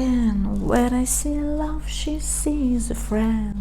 can. When I see love, she sees a friend.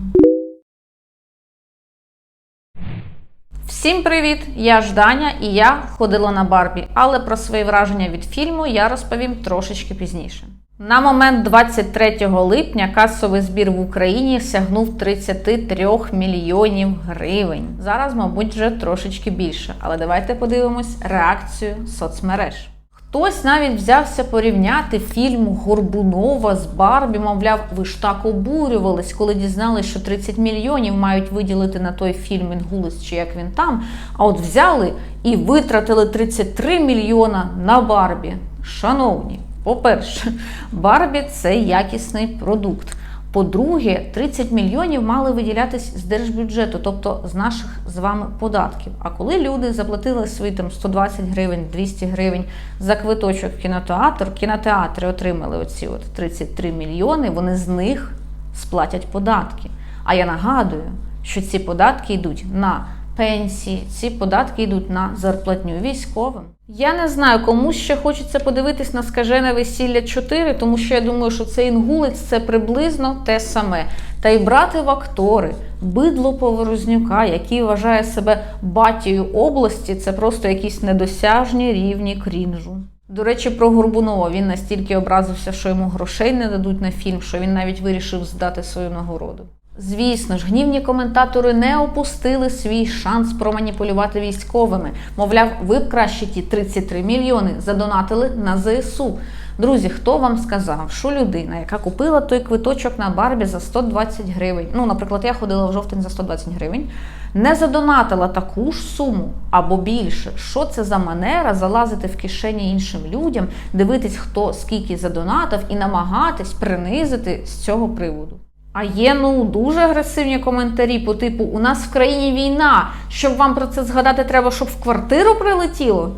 Всім привіт! Я Жданя і я ходила на Барбі, але про свої враження від фільму я розповім трошечки пізніше. На момент 23 липня касовий збір в Україні сягнув 33 мільйонів гривень. Зараз, мабуть, вже трошечки більше, але давайте подивимось реакцію соцмереж. Хтось навіть взявся порівняти фільм Горбунова з Барбі. Мовляв, ви ж так обурювались, коли дізналися, що 30 мільйонів мають виділити на той фільм Інгулис чи як він там. А от взяли і витратили 33 мільйона на Барбі. Шановні, по-перше, Барбі це якісний продукт. По-друге, 30 мільйонів мали виділятись з держбюджету, тобто з наших з вами податків. А коли люди заплатили свої там 120 гривень, 200 гривень за квиточок в кінотеатр, кінотеатри отримали оці от 33 мільйони, вони з них сплатять податки. А я нагадую, що ці податки йдуть на пенсії, ці податки йдуть на зарплатню військовим. Я не знаю, кому ще хочеться подивитись на скажене весілля 4, тому що я думаю, що цей інгулець це приблизно те саме. Та й брати в актори бидло Поворознюка, який вважає себе батією області, це просто якісь недосяжні рівні крінжу. До речі, про Горбунова він настільки образився, що йому грошей не дадуть на фільм, що він навіть вирішив здати свою нагороду. Звісно ж, гнівні коментатори не опустили свій шанс проманіпулювати військовими. Мовляв, ви б краще ті 33 мільйони задонатили на ЗСУ. Друзі, хто вам сказав, що людина, яка купила той квиточок на Барбі за 120 гривень, ну, наприклад, я ходила в жовтень за 120 гривень, не задонатила таку ж суму або більше. Що це за манера залазити в кишені іншим людям, дивитись, хто скільки задонатив, і намагатись принизити з цього приводу. А є ну дуже агресивні коментарі по типу У нас в країні війна. Щоб вам про це згадати, треба, щоб в квартиру прилетіло.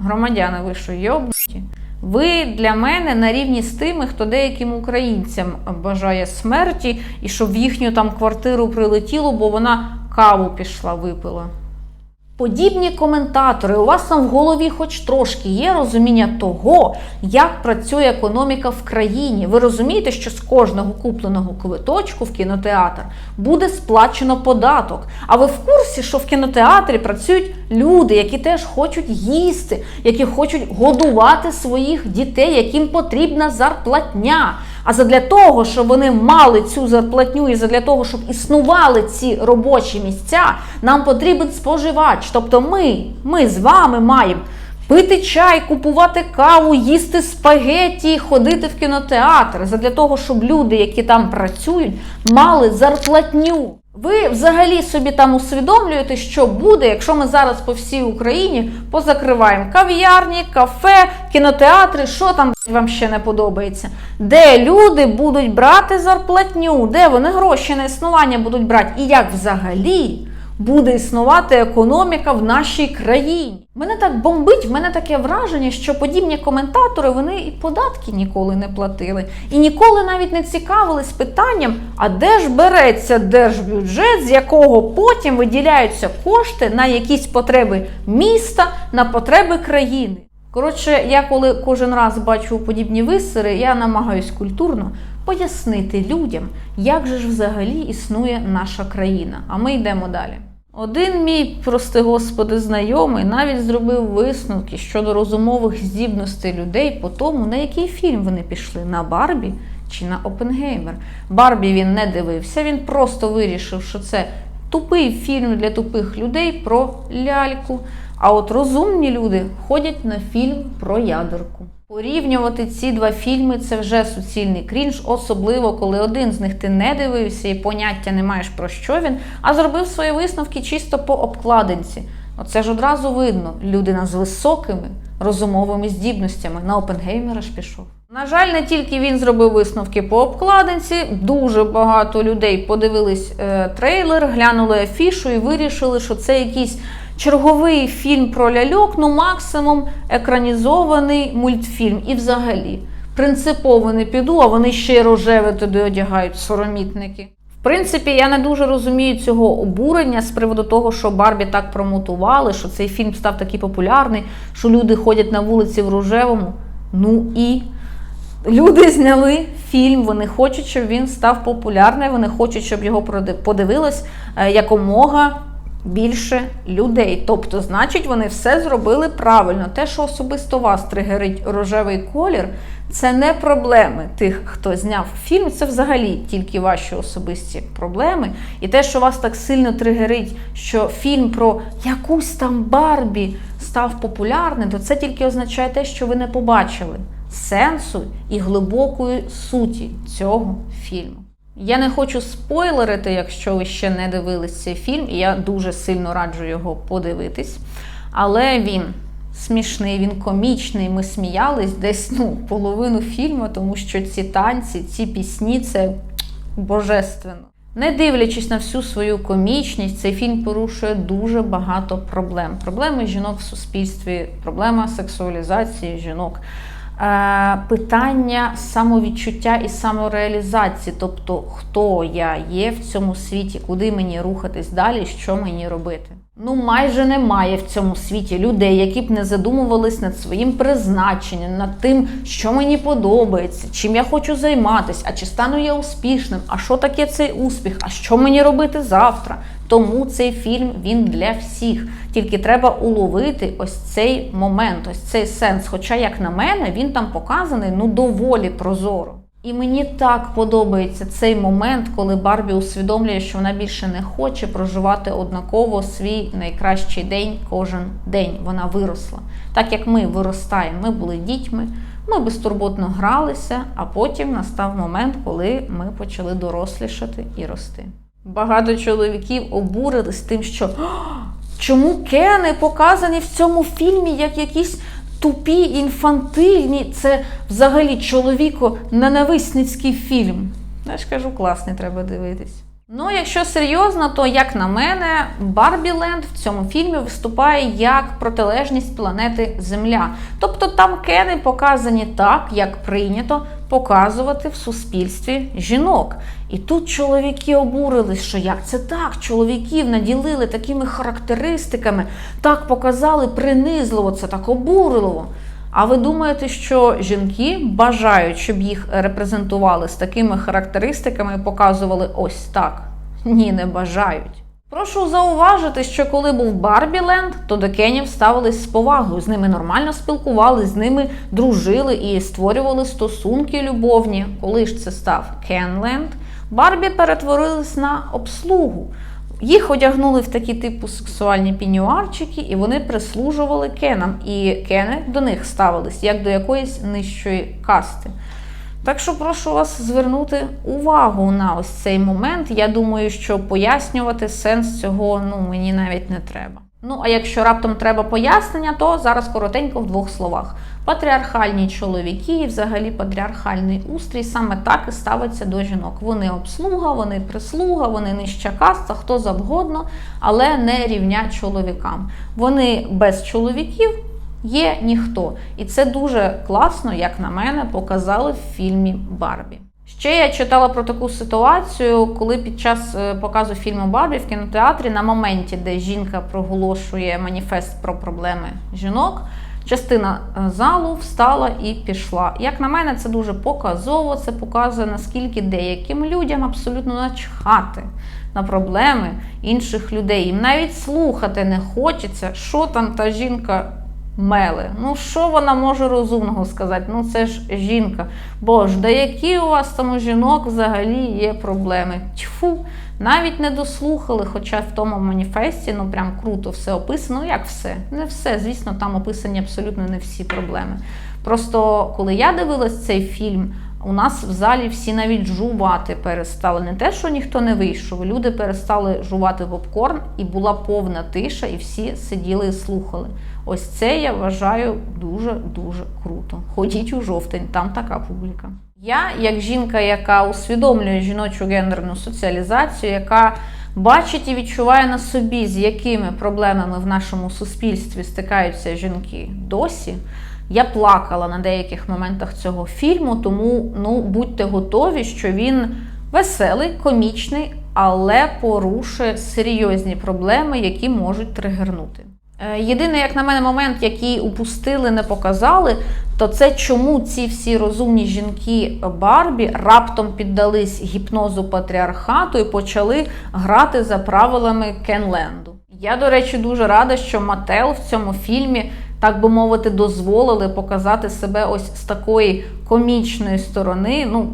Громадяни, ви що, йобнуті? Ви для мене на рівні з тими, хто деяким українцям бажає смерті, і щоб в їхню там квартиру прилетіло, бо вона каву пішла, випила. Подібні коментатори, у вас там в голові хоч трошки є розуміння того, як працює економіка в країні. Ви розумієте, що з кожного купленого квиточку в кінотеатр буде сплачено податок. А ви в курсі, що в кінотеатрі працюють люди, які теж хочуть їсти, які хочуть годувати своїх дітей, яким потрібна зарплатня. А задля того, щоб вони мали цю зарплатню, і задля того, щоб існували ці робочі місця, нам потрібен споживач. Тобто ми, ми з вами маємо пити чай, купувати каву, їсти спагеті, ходити в кінотеатр. Задля того, щоб люди, які там працюють, мали зарплатню. Ви взагалі собі там усвідомлюєте, що буде, якщо ми зараз по всій Україні позакриваємо кав'ярні, кафе, кінотеатри, що там вам ще не подобається, де люди будуть брати зарплатню, де вони гроші на існування будуть брати, і як взагалі буде існувати економіка в нашій країні. Мене так бомбить, в мене таке враження, що подібні коментатори вони і податки ніколи не платили, і ніколи навіть не цікавились питанням, а де ж береться держбюджет, з якого потім виділяються кошти на якісь потреби міста, на потреби країни. Коротше, я коли кожен раз бачу подібні висери, я намагаюсь культурно пояснити людям, як же ж взагалі існує наша країна. А ми йдемо далі. Один мій, прости господи, знайомий навіть зробив висновки щодо розумових здібностей людей по тому, на який фільм вони пішли на Барбі чи на Опенгеймер. Барбі він не дивився, він просто вирішив, що це тупий фільм для тупих людей про ляльку. А от розумні люди ходять на фільм про ядерку. Порівнювати ці два фільми це вже суцільний крінж, особливо коли один з них ти не дивився і поняття не маєш про що він, а зробив свої висновки чисто по обкладинці. Оце ж одразу видно, людина з високими розумовими здібностями на Опенгеймера ж пішов. На жаль, не тільки він зробив висновки по обкладинці, дуже багато людей подивились е, трейлер, глянули афішу і вирішили, що це якийсь черговий фільм про ляльок, ну максимум екранізований мультфільм. І взагалі принципово не піду, а вони ще й рожеве туди одягають соромітники. В принципі, я не дуже розумію цього обурення з приводу того, що Барбі так промотували, що цей фільм став такий популярний, що люди ходять на вулиці в рожевому. Ну і люди зняли фільм, вони хочуть, щоб він став популярним, вони хочуть, щоб його подивилось е, якомога більше людей. Тобто, значить, вони все зробили правильно. Те, що особисто вас тригерить рожевий колір, це не проблеми тих, хто зняв фільм, це взагалі тільки ваші особисті проблеми. І те, що вас так сильно тригерить, що фільм про якусь там Барбі став популярним, то це тільки означає те, що ви не побачили сенсу і глибокої суті цього фільму. Я не хочу спойлерити, якщо ви ще не дивились цей фільм, і я дуже сильно раджу його подивитись. Але він смішний, він комічний. Ми сміялись десь ну, половину фільму, тому що ці танці, ці пісні це божественно. Не дивлячись на всю свою комічність, цей фільм порушує дуже багато проблем. Проблеми жінок в суспільстві, проблема сексуалізації жінок, питання самовідчуття і самореалізації, тобто хто я є в цьому світі, куди мені рухатись далі, що мені робити. Ну, майже немає в цьому світі людей, які б не задумувались над своїм призначенням, над тим, що мені подобається, чим я хочу займатися, а чи стану я успішним, а що таке цей успіх, а що мені робити завтра. Тому цей фільм він для всіх. Тільки треба уловити ось цей момент, ось цей сенс. Хоча, як на мене, він там показаний ну доволі прозоро. І мені так подобається цей момент, коли Барбі усвідомлює, що вона більше не хоче проживати однаково свій найкращий день кожен день. Вона виросла. Так як ми виростаємо, ми були дітьми, ми безтурботно гралися, а потім настав момент, коли ми почали дорослішати і рости. Багато чоловіків обурились тим, що чому кени показані в цьому фільмі як якісь тупі, інфантильні. Це взагалі чоловіко ненависницький фільм. Я ж кажу, класний, треба дивитись. Ну, якщо серйозно, то як на мене, Барбі Ленд в цьому фільмі виступає як протилежність планети Земля. Тобто там кени показані так, як прийнято показувати в суспільстві жінок. І тут чоловіки обурились, що як це так? Чоловіків наділили такими характеристиками, так показали принизливо, це так обурливо. А ви думаєте, що жінки бажають, щоб їх репрезентували з такими характеристиками і показували ось так? Ні, не бажають. Прошу зауважити, що коли був Барбіленд, то до Кенів ставились з повагою, з ними нормально спілкувались, з ними дружили і створювали стосунки любовні. Коли ж це став Кенленд, Барбі перетворились на обслугу. Їх одягнули в такі типу сексуальні пінюарчики, і вони прислужували кенам. І кени до них ставились як до якоїсь нижчої касти. Так що прошу вас звернути увагу на ось цей момент. Я думаю, що пояснювати сенс цього ну, мені навіть не треба. Ну, а якщо раптом треба пояснення, то зараз коротенько в двох словах. Патріархальні чоловіки і взагалі патріархальний устрій саме так і ставиться до жінок. Вони обслуга, вони прислуга, вони нижча каста, хто завгодно, але не рівня чоловікам. Вони без чоловіків є ніхто. І це дуже класно, як на мене, показали в фільмі Барбі. Ще я читала про таку ситуацію, коли під час е, показу фільму Барбі в кінотеатрі на моменті, де жінка проголошує маніфест про проблеми жінок, частина е, залу встала і пішла. Як на мене, це дуже показово. Це показує наскільки деяким людям абсолютно начхати на проблеми інших людей. Їм навіть слухати не хочеться, що там та жінка. Мели. Ну, що вона може розумного сказати? Ну, це ж жінка. Боже, да які у вас там у жінок взагалі є проблеми? Тьфу, навіть не дослухали, хоча в тому маніфесті ну прям круто все описано. Ну, як все? Не все. Звісно, там описані абсолютно не всі проблеми. Просто коли я дивилась цей фільм, у нас в залі всі навіть жувати перестали. Не те, що ніхто не вийшов, люди перестали жувати попкорн, і була повна тиша, і всі сиділи і слухали. Ось це я вважаю дуже-дуже круто. Ходіть у жовтень, там така публіка. Я, як жінка, яка усвідомлює жіночу гендерну соціалізацію, яка бачить і відчуває на собі, з якими проблемами в нашому суспільстві стикаються жінки досі. Я плакала на деяких моментах цього фільму, тому ну будьте готові, що він веселий, комічний, але порушує серйозні проблеми, які можуть тригернути. Е, Єдиний, як на мене, момент, який упустили, не показали, то це чому ці всі розумні жінки Барбі раптом піддались гіпнозу патріархату і почали грати за правилами Кенленду. Я, до речі, дуже рада, що Мател в цьому фільмі, так би мовити, дозволили показати себе ось з такої комічної сторони. Ну,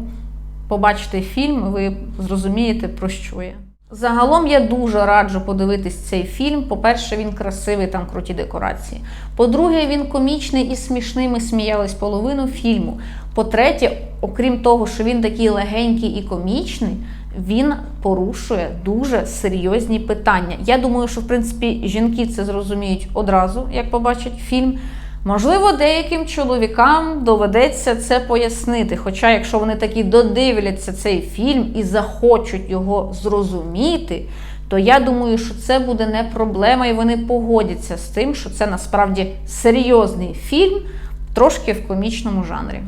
побачите фільм, ви зрозумієте, про що я. Загалом я дуже раджу подивитись цей фільм. По-перше, він красивий, там круті декорації. По-друге, він комічний і смішний. Ми сміялись половину фільму. По-третє, окрім того, що він такий легенький і комічний, він порушує дуже серйозні питання. Я думаю, що в принципі жінки це зрозуміють одразу, як побачать фільм. Можливо, деяким чоловікам доведеться це пояснити. Хоча, якщо вони такі додивляться цей фільм і захочуть його зрозуміти, то я думаю, що це буде не проблема, і вони погодяться з тим, що це насправді серйозний фільм, трошки в комічному жанрі.